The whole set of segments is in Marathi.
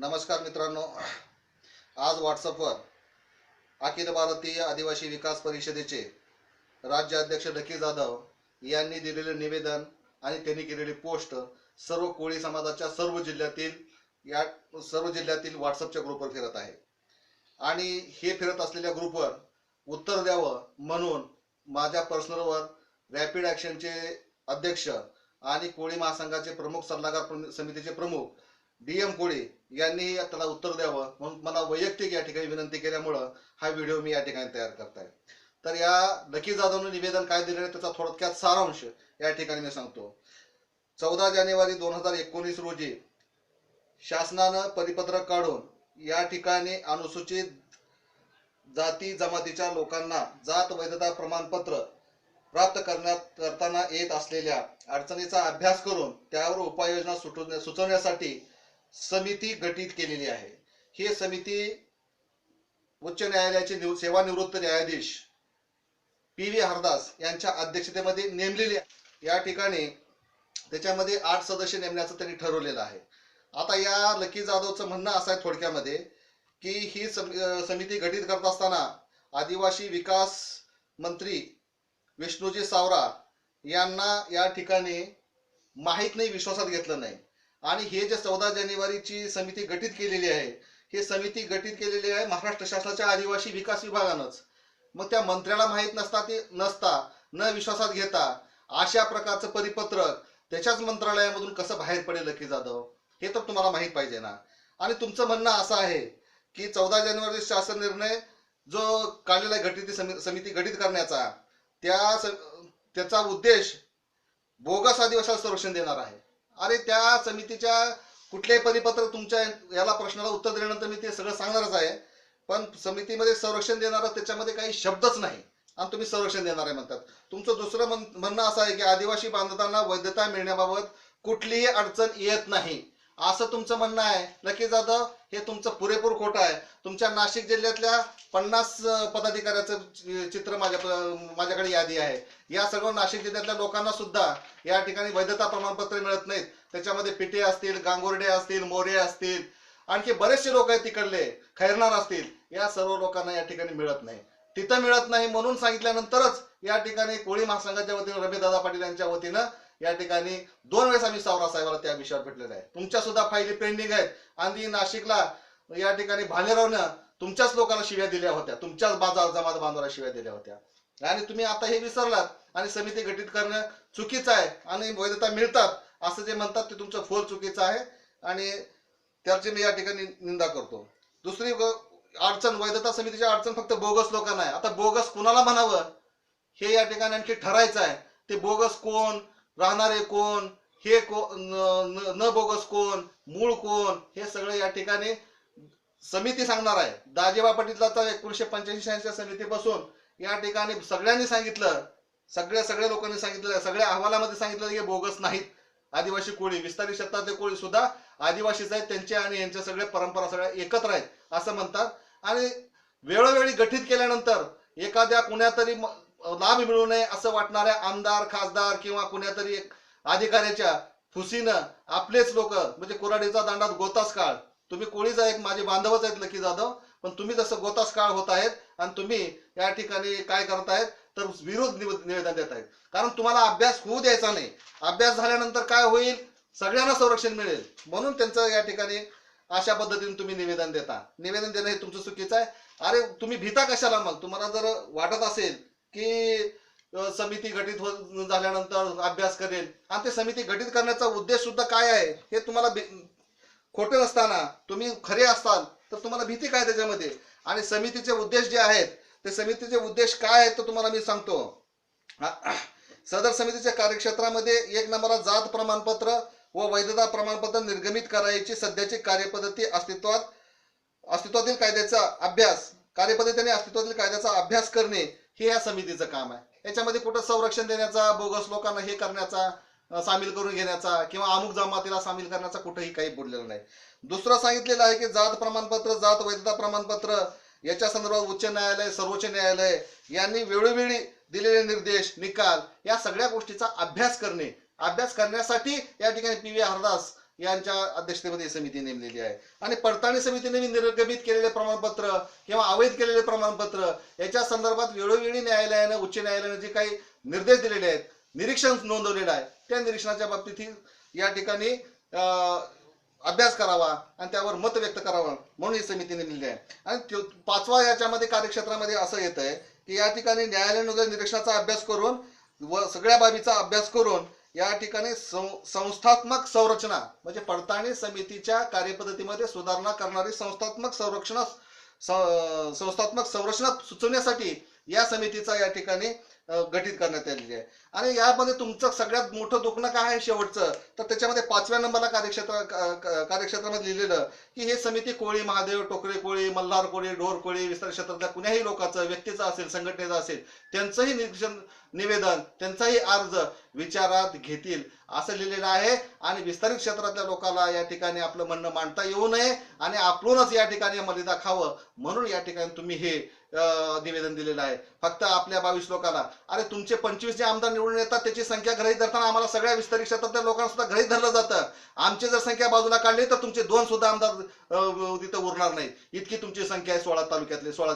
नमस्कार मित्रांनो. आज व्हॉट्सअपवर अखिल भारतीय आदिवासी विकास परिषदेचे राज्य अध्यक्ष नक्की जाधव यांनी दिलेले निवेदन आणि त्यांनी केलेली पोस्ट सर्व कोळी समाजाच्या सर्व जिल्ह्यातील या सर्व जिल्ह्यातील व्हॉट्सअपच्या ग्रुपवर फिरत आहे. आणि हे फिरत असलेल्या ग्रुपवर उत्तर द्यावं म्हणून माझ्या पर्सनलवर रॅपिड ॲक्शनचे अध्यक्ष आणि कोळी महासंघाचे प्रमुख सल्लागार समितीचे प्रमुख डी एम कोळी यांनी त्याला उत्तर द्यावं. म्हणून मला वैयक्तिक या ठिकाणी विनंती केल्यामुळं हा व्हिडिओ मी या ठिकाणी तयार करताय. तर या लकी जाधवनं निवेदन काय दिलेलं आहे त्याचा थोडक्यात सारांश या ठिकाणी मी सांगतो. चौदा जानेवारी दोन हजार एकोणीस रोजी शासनानं परिपत्रक काढून या ठिकाणी अनुसूचित जाती जमातीच्या लोकांना जात वैधता प्रमाणपत्र प्राप्त करण्यात करताना येत असलेल्या अडचणीचा अभ्यास करून त्यावर उपाययोजना सुटवण्या सुचवण्यासाठी समिती गठीत केलेली आहे. ही समिती उच्च न्यायालयाचे सेवानिवृत्त न्यायाधीश पी व्ही हरदास यांच्या अध्यक्षतेमध्ये नेमलेली या ठिकाणी त्याच्यामध्ये आठ सदस्य नेमण्याचं त्यांनी ठरवलेलं आहे. आता या लकी जाधवचं म्हणणं असं आहे थोडक्यामध्ये की ही सम- समिती गठीत करत असताना आदिवासी विकास मंत्री विष्णूजी सावरा यांना या ठिकाणी माहीत नाही विश्वासात घेतलं नाही. आणि हे जे चौदा जानेवारीची समिती गठीत केलेली आहे हे समिती गठीत केलेली आहे महाराष्ट्र शासनाच्या आदिवासी विकास विभागानंच. मग त्या मंत्र्याला माहीत नसता ते नसता न विश्वासात घेता अशा प्रकारचं परिपत्रक त्याच्याच मंत्रालयामधून कसं बाहेर पडेल लकी जाधव? हे तर तुम्हाला माहीत पाहिजे ना. आणि तुमचं म्हणणं असं आहे की चौदा जानेवारी शासन निर्णय जो काढलेला आहे गठीत समि- समिती गठीत करण्याचा त्या त्याचा उद्देश बोगस आदिवासाला संरक्षण देणार आहे. अरे त्या समितीच्या कुठल्याही परिपत्र तुमच्या याला प्रश्नाला उत्तर दिल्यानंतर मी ते सगळं सांगणारच आहे. पण समितीमध्ये संरक्षण देणारा त्याच्यामध्ये काही शब्दच नाही. आणि तुम्ही संरक्षण देणार आहे म्हणतात. तुमचं दुसरं म्हण- म्हणणं असं आहे की आदिवासी बांधवांना वैधता मिळण्याबाबत कुठलीही अडचण येत नाही. असं तुमचं म्हणणं आहे. नक्की जाधव हे तुमचं पुरेपूर खोटं आहे. तुमच्या नाशिक जिल्ह्यातल्या पन्नास पदाधिकाऱ्याचं चित्र माझ्या माझ्याकडे यादी आहे. या सर्व नाशिक जिल्ह्यातल्या लोकांना सुद्धा या ठिकाणी वैधता प्रमाणपत्र मिळत नाहीत. त्याच्यामध्ये पिटे असतील गांगुर्डे असतील मोरे असतील आणखी बरेचसे लोक आहेत तिकडले खैरनार असतील या सर्व लोकांना या ठिकाणी मिळत नाही. तिथं मिळत नाही म्हणून सांगितल्यानंतरच या ठिकाणी कोळी महासंघाच्या वतीनं रमेशदादा पाटील यांच्या वतीनं या ठिकाणी दोन वेळेस आम्ही सावरा साहेबाला त्या विषयावर भेटलेलो आहे. तुमच्या सुद्धा फायली पेंडिंग आहेत. आणि नाशिकला या ठिकाणी भालेरावनं तुमच्याच लोकांना शिव्या दिल्या होत्या. तुमच्याच बाजार जमात बांधवाला शिव्या दिल्या होत्या. आणि तुम्ही आता हे विसरलात आणि समिती गठीत करणं चुकीचं आहे आणि वैधता मिळतात असं जे म्हणतात ते तुमचं फोल चुकीचं आहे आणि त्याची मी या ठिकाणी निंदा करतो. दुसरी अडचण वैधता समितीची अडचण फक्त बोगस लोकांना आहे. आता बोगस कुणाला म्हणावं? हे या ठिकाणी आणखी ठरायचं आहे. ते बोगस कोण? राहणारे कोण हे को न- न बोगस कोण मूळ कोण हे सगळं या ठिकाणी समिती सांगणार आहे. दाजेबा तर एकोणीशे पंच्याऐंशी समिती बसून या ठिकाणी सगळ्यांनी सांगितलं सगळ्या सगळ्या लोकांनी सांगितलं सगळ्या अहवालामध्ये सांगितलं की बोगस नाहीत. आदिवासी कोळी विस्तारित क्षेत्रातले कोळी सुद्धा आदिवासीच आहेत त्यांचे आणि यांच्या सगळ्या परंपरा सगळ्या एकत्र आहेत असं म्हणतात. आणि वेळोवेळी गठीत केल्यानंतर एखाद्या कुण्यातरी लाभ मिळू नये असं वाटणाऱ्या आमदार खासदार किंवा कुण्यातरी एक अधिकाऱ्याच्या फुसीनं आपलेच लोक म्हणजे कोराडीचा दांडात गोतास काळ. तुम्ही कोळीच एक माझे बांधवच आहेत लकी जाधव पण तुम्ही जसं गोतास काळ होत आहेत आणि तुम्ही या ठिकाणी काय करतायत तर विरोध निवेदन देत आहेत कारण तुम्हाला अभ्यास होऊ द्यायचा नाही. अभ्यास झाल्यानंतर काय होईल? सगळ्यांना संरक्षण मिळेल. म्हणून त्यांचं या ठिकाणी अशा पद्धतीने तुम्ही निवेदन देता. निवेदन देणं हे तुमचं चुकीचं आहे. अरे तुम्ही भीता कशाला मग? तुम्हाला जर वाटत असेल की समिती गठीत हो-, झाल्यानंतर अभ्यास करेल. आणि ते समिती गठीत करण्याचा उद्देश सुद्धा काय आहे हे तुम्हाला भी- खोटे नसताना तुम्ही खरे असताल तर तुम्हाला भीती काय त्याच्यामध्ये? आणि समितीचे उद्देश जे आहेत ते समितीचे उद्देश काय आहेत ते तुम्हाला मी सांगतो. सदर समितीच्या कार्यक्षेत्रामध्ये एक नंबरला जात प्रमाणपत्र व वैधता प्रमाणपत्र निर्गमित करायची सध्याची कार्यपद्धती अस्तित्वात अस्तित्वातील कायद्याचा अभ्यास कार्यपद्धतीने अस्तित्वातील कायद्याचा अभ्यास करणे हे या समितीचं काम आहे. याच्यामध्ये कुठं संरक्षण देण्याचा बोगस लोकांना हे करण्याचा सामील करून घेण्याचा किंवा अमुक जमातीला सामील करण्याचा कुठंही काही बोललेलं नाही. दुसरं सांगितलेलं आहे की जात प्रमाणपत्र जात वैधता प्रमाणपत्र याच्या संदर्भात उच्च न्यायालय सर्वोच्च न्यायालय यांनी वेळोवेळी दिलेले निर्देश निकाल या सगळ्या गोष्टीचा अभ्यास करणे अभ्यास करण्यासाठी या ठिकाणी पी व्ही हरदास यांच्या अध्यक्षतेमध्ये ही समिती नेमलेली आहे. आणि पडताळणी समितीने निर्गमित केलेले प्रमाणपत्र किंवा अवैध केलेले प्रमाणपत्र याच्या संदर्भात वेळोवेळी न्यायालयानं उच्च न्यायालयानं जे काही निर्देश दिलेले आहेत निरीक्षण नोंदवलेलं आहे त्या निरीक्षणाच्या बाबतीत या ठिकाणी अभ्यास करावा आणि त्यावर मत व्यक्त करावं म्हणून ही समिती नेमलेली आहे. आणि पाचवा याच्यामध्ये कार्यक्षेत्रामध्ये असं येत आहे की या ठिकाणी न्यायालयानुसार निरीक्षणाचा अभ्यास करून व सगळ्या बाबीचा अभ्यास करून या ठिकाणी सं- संस्थात्मक संरचना म्हणजे पडताळणी समितीच्या कार्यपद्धतीमध्ये सुधारणा करणारी संस्थात्मक संरक्षणा संस्थात्मक संरचना सुचवण्यासाठी या समितीचा या ठिकाणी गठित गठीत करण्यात आलेली आहे. आणि यामध्ये तुमचं सगळ्यात मोठं दुखणं काय आहे शेवटचं? तर त्याच्यामध्ये पाचव्या नंबरला कार्यक्षेत्र कार्यक्षेत्रामध्ये लिहिलेलं की हे समिती कोळी महादेव टोकरे कोळी मल्हार कोळी ढोर कोळी विस्तार क्षेत्रातल्या कुण्याही लोकांचं व्यक्तीचं असेल संघटनेचं असेल त्यांचंही निरीक्षण निवेदन त्यांचाही अर्ज विचारात घेतील असं लिहिलेलं आहे. आणि विस्तारित क्षेत्रातल्या लोकांना या ठिकाणी आपलं म्हणणं मांडता येऊ नये आणि आपलूनच या ठिकाणी मर्यादा खावं म्हणून या ठिकाणी तुम्ही हे निवेदन दिलेलं आहे. फक्त आपल्या बावीस लोकांना अरे तुमचे पंचवीस जे आमदार निवडून येतात त्याची संख्या घरीत धरताना आम्हाला सगळ्या विस्तारित क्षेत्रातल्या लोकांना सुद्धा घरीत धरलं जातं. आमची जर संख्या बाजूला काढली तर तुमचे दोन सुद्धा आमदार तिथं उरणार नाही इतकी तुमची संख्या आहे सोळा तालुक्यातले सोळा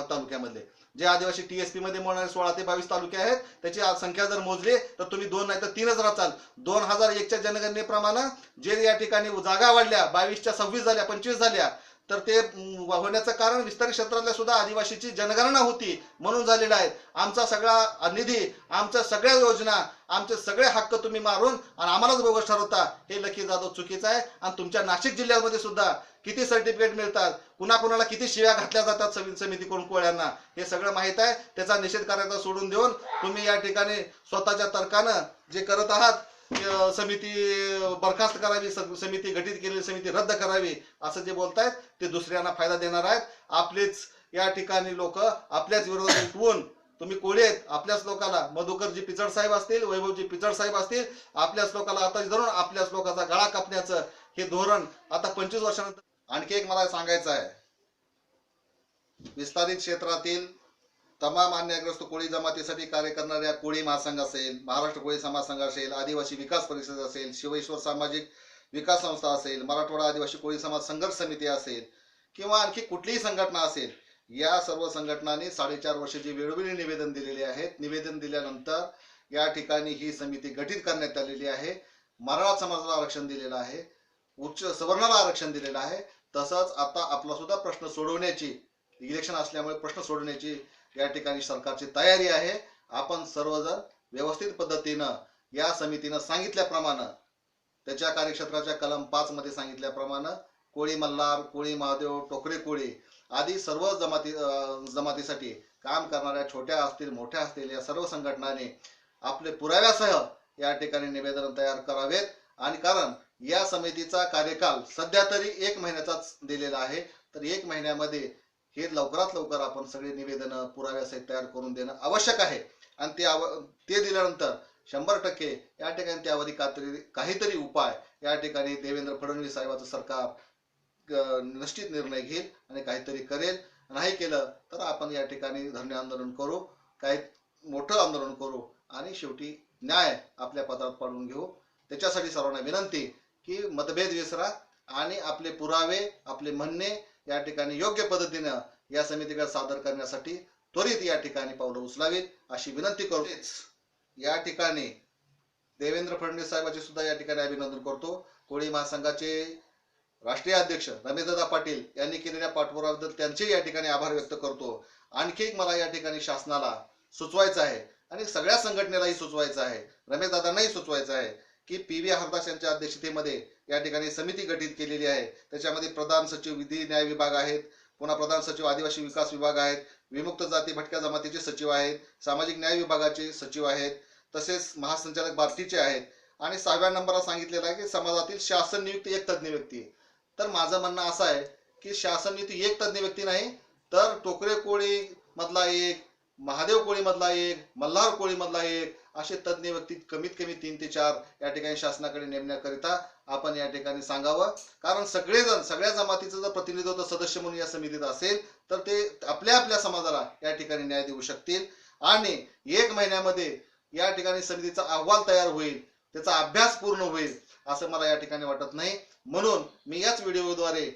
तालुक्यामधले. जे आदिवासी टीएसपी मध्ये मोडणारे सोळा ते बावीस तालुके आहेत त्याची संख्या जर मोजली तर तुम्ही दोन नाही तर तीनच राहताल दोन हजार एकच्या जनगणनेप्रमाणे जे या ठिकाणी जागा वाढल्या बावीसच्या सव्वीस झाल्या पंचवीस झाल्या तर ते होण्याचं कारण विस्तारित क्षेत्रातल्या सुद्धा आदिवासीची जनगणना होती म्हणून झालेला आहे. आमचा सगळा निधी आमच्या सगळ्या योजना आमचे सगळे हक्क तुम्ही मारून आणि आम्हालाच बोगस ठरवता हे लकी जाधव चुकीचं आहे. आणि तुमच्या नाशिक जिल्ह्यामध्ये सुद्धा किती सर्टिफिकेट मिळतात कुणा कुणाला किती शिव्या घातल्या जातात समिती समितीकडून कोळ्यांना हे सगळं माहीत आहे. त्याचा निषेध करायचा सोडून देऊन तुम्ही या ठिकाणी स्वतःच्या तर्कानं जे करत आहात समिती बरखास्त करावी समिती गठीत केलेली समिती रद्द करावी असं जे बोलतायत ते दुसऱ्यांना फायदा देणार आहेत. आपलेच या ठिकाणी लोक आपल्याच विरोधात उठवून तुम्ही कोळी आहेत आपल्याच लोकांना मधुकरजी पिचड साहेब असतील वैभवजी पिचड साहेब असतील आपल्याच लोकांना आता धरून आपल्याच लोकांचा गळा कापण्याचं हे धोरण आता पंचवीस वर्षानंतर आणखी एक मला सांगायचं आहे. विस्तारित क्षेत्रातील तमाम अन्यायग्रस्त कोळी जमातीसाठी कार्य करणाऱ्या कोळी महासंघ असेल महाराष्ट्र कोळी समाज संघ असेल आदिवासी विकास परिषद असेल शिवेश्वर सामाजिक विकास संस्था असेल मराठवाडा आदिवासी कोळी समाज संघर्ष समिती असेल किंवा आणखी कुठलीही संघटना असेल या सर्व संघटनांनी साडेचार वर्षाची वेळोवेळी निवेदन दिलेले आहेत. निवेदन दिल्यानंतर या ठिकाणी ही समिती गठीत करण्यात आलेली आहे. मराठा समाजाला आरक्षण दिलेलं आहे. उच्च सवर्णाला आरक्षण दिलेलं आहे. तसंच आता आपला सुद्धा प्रश्न सोडवण्याची इलेक्शन असल्यामुळे प्रश्न सोडवण्याची या ठिकाणी सरकारची तयारी आहे. आपण सर्वजण व्यवस्थित पद्धतीनं या समितीनं सांगितल्याप्रमाणे त्याच्या कार्यक्षेत्राच्या कलम पाच मध्ये सांगितल्याप्रमाणे कोळी मल्हार कोळी महादेव टोकरे कोळी आदी सर्व जमाती जमातीसाठी काम करणाऱ्या छोट्या असतील मोठ्या असतील या सर्व संघटनांनी आपले पुराव्यासह या ठिकाणी निवेदन तयार करावेत. आणि कारण या समितीचा कार्यकाल सध्या तरी एक महिन्याचाच दिलेला आहे. तर एक महिन्यामध्ये हे लवकरात लवकर आपण सगळे निवेदन पुराव्यासहित तयार करून देणं आवश्यक आहे. आणि ते आव ते दिल्यानंतर शंभर टक्के या ठिकाणी त्यावर काहीतरी काहीतरी उपाय या ठिकाणी देवेंद्र फडणवीस साहेबाचं सरकार निश्चित निर्णय घेईल आणि काहीतरी करेल. नाही केलं तर आपण या ठिकाणी धरणे आंदोलन करू काही मोठं आंदोलन करू आणि शेवटी न्याय आपल्या पदात पाडून घेऊ. त्याच्यासाठी सर्वांना विनंती की मतभेद विसरा आणि आपले पुरावे आपले म्हणणे या ठिकाणी योग्य पद्धतीनं या समितीकडे सादर करण्यासाठी त्वरित या ठिकाणी पावलं उचलावीत. अशी विनंती करूच या ठिकाणी देवेंद्र फडणवीस साहेबांचे सुद्धा या ठिकाणी अभिनंदन करतो. कोळी महासंघाचे राष्ट्रीय अध्यक्ष रमेशदादा पाटील यांनी केलेल्या पाठपुराव्याबद्दल त्यांचे या ठिकाणी आभार व्यक्त करतो. आणखी एक मला या ठिकाणी शासनाला सुचवायचं आहे आणि सगळ्या संघटनेलाही सुचवायचं आहे. रमेशदादांनाही सुचवायचं आहे. की पी व्ही हरदास यांच्या अध्यक्षतेमध्ये या ठिकाणी समिती गठीत केलेली आहे त्याच्यामध्ये प्रधान सचिव विधी न्याय विभाग आहेत पुन्हा प्रधान सचिव आदिवासी विकास विभाग आहेत विमुक्त जाती भटक्या जमातीचे सचिव आहेत सामाजिक न्याय विभागाचे सचिव आहेत तसेच महासंचालक बार्टीचे आहेत आणि सहाव्या नंबरला सांगितलेलं आहे की समाजातील शासन नियुक्त एक तज्ज्ञ व्यक्ती आहे. तर माझं म्हणणं असं आहे की शासन नियुक्त एक तज्ज्ञ व्यक्ती नाही तर टोकरे कोळी मधला एक महादेव कोळी मधला एक मल्हार कोळी मधला एक असे तज्ज्ञ व्यक्ती कमीत कमी तीन ते चार या ठिकाणी शासनाकडे नेमण्याकरिता आपण या ठिकाणी सांगावं. कारण सगळेजण सगळ्या जमातीचं जर प्रतिनिधित्व सदस्य म्हणून या समितीत असेल तर ते आपल्या आपल्या समाजाला या ठिकाणी न्याय देऊ शकतील. आणि एक महिन्यामध्ये या ठिकाणी समितीचा अहवाल तयार होईल त्याचा अभ्यास पूर्ण होईल असं मला या ठिकाणी वाटत नाही. म्हणून मी याच व्हिडिओद्वारे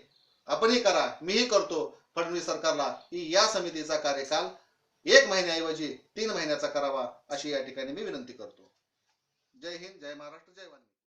आपणही करा मीही करतो फडणवीस सरकारला की या समितीचा कार्यकाल एक महिन्याऐवजी तीन महिन्याचा करावा अशी या ठिकाणी मी विनंती करतो. जय हिंद जय महाराष्ट्र जय वंदे.